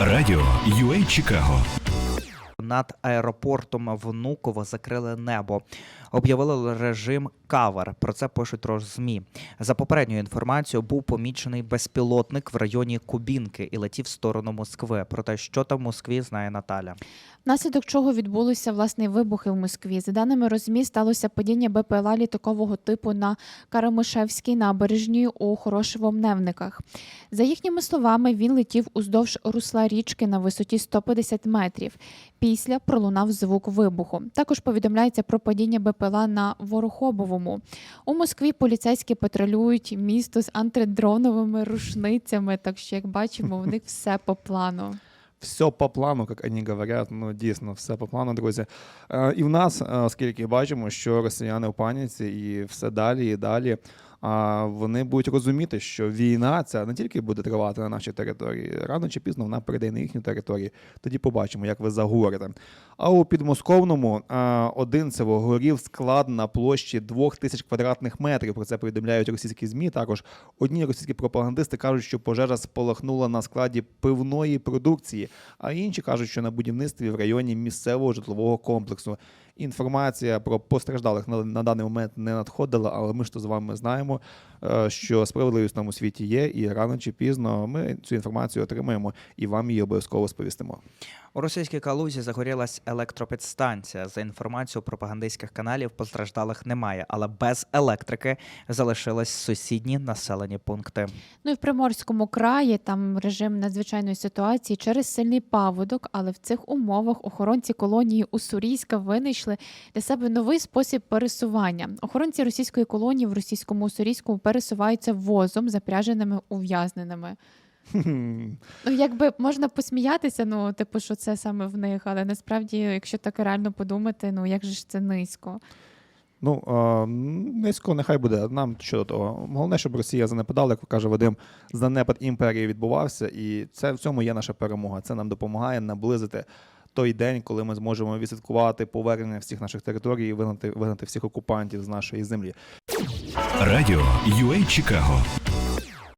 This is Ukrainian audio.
Радіо UA Чикаго. Над аеропортом Внуково закрили небо. Об'явили режим кавер. Про це пишуть змі. За попередньою інформацією, був помічений безпілотник в районі Кубінки і летів в сторону Москви. Про те, що там в Москві, знає Наталя. Внаслідок чого відбулися власне вибухи в Москві. За даними розмі, сталося падіння БПЛА літакового типу на Карамишевській набережній у Хорошево-Мневниках. За їхніми словами, він летів уздовж русла річки на висоті 150 метрів. Після пролунав звук вибуху. Також повідомляється про падіння БПЛА на Ворохобовому. У Москві поліцейські патрулюють місто з антидроновими рушницями. Так що, як бачимо, в них все по плану. Все по плану, як вони говорять, ну дійсно все по плану, друзі. Е, і в нас, е, оскільки бачимо, що росіяни в паніці і все далі і далі. А вони будуть розуміти, що війна ця не тільки буде тривати на нашій території, рано чи пізно вона перейде на їхню територію. Тоді побачимо, як ви заговорите. А у підмосковному е, Одинцево горів склад на площі 2000 квадратних метрів. Про це повідомляють російські змі. Також одні російські пропагандисти кажуть, що пожежа спалахнула на складі пивної продукції, а інші кажуть, що на будівництві в районі місцевого житлового комплексу. Інформація про постраждалих на, на даний момент не надходила, але ми ж то з вами знаємо, е, що справедливість в тому світі є, і рано чи пізно ми цю інформацію отримаємо і вам її обов'язково сповістимо. У російській Калузі загорілась електропідстанція. За інформацією пропагандистських каналів, постраждалих немає, але без електрики залишились сусідні населені пункти. Ну і в Приморському краї там режим надзвичайної ситуації через сильний паводок, але в цих умовах охоронці колонії Уссурійська винайшли для себе новий спосіб пересування. Охоронці російської колонії в російському Уссурійському пересуваються возом, запряженими ув'язненими. Ну, якби можна посміятися, ну типу, що це саме в них, але насправді, якщо так реально подумати, ну як же ж це низько. Ну, низько нехай буде. Нам що до того. Головне, щоб Росія занепадала, як каже Вадим, занепад імперії відбувався, і це в цьому є наша перемога. Це нам допомагає наблизити той день, коли ми зможемо відсвяткувати повернення всіх наших територій і вигнати, вигнати всіх окупантів з нашої землі. Радіо UA Чикаго.